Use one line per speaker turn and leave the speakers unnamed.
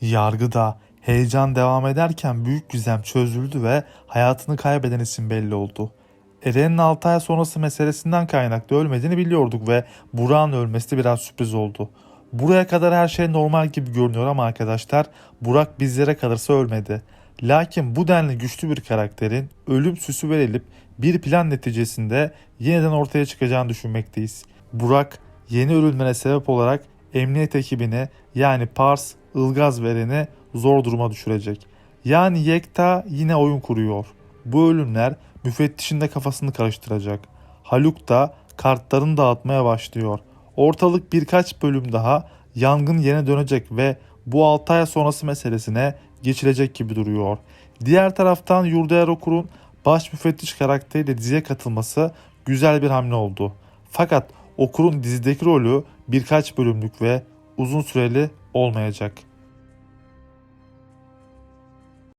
Yargıda heyecan devam ederken büyük gizem çözüldü ve hayatını kaybeden isim belli oldu. Eren'in 6 ay sonrası meselesinden kaynaklı ölmediğini biliyorduk ve Burak'ın ölmesi biraz sürpriz oldu. Buraya kadar her şey normal gibi görünüyor ama arkadaşlar Burak bizlere kalırsa ölmedi. Lakin bu denli güçlü bir karakterin ölüm süsü verilip bir plan neticesinde yeniden ortaya çıkacağını düşünmekteyiz. Burak yeni ölümlere sebep olarak emniyet ekibini yani Pars, Ilgaz vereni zor duruma düşürecek. Yani Yekta yine oyun kuruyor. Bu ölümler müfettişin de kafasını karıştıracak. Haluk da kartlarını dağıtmaya başlıyor. Ortalık birkaç bölüm daha yangın yerine dönecek ve bu 6 ay sonrası meselesine geçilecek gibi duruyor. Diğer taraftan Yurdaer Okur'un baş müfettiş karakteriyle diziye katılması güzel bir hamle oldu. Fakat Okur'un dizideki rolü birkaç bölümlük ve uzun süreli olmayacak.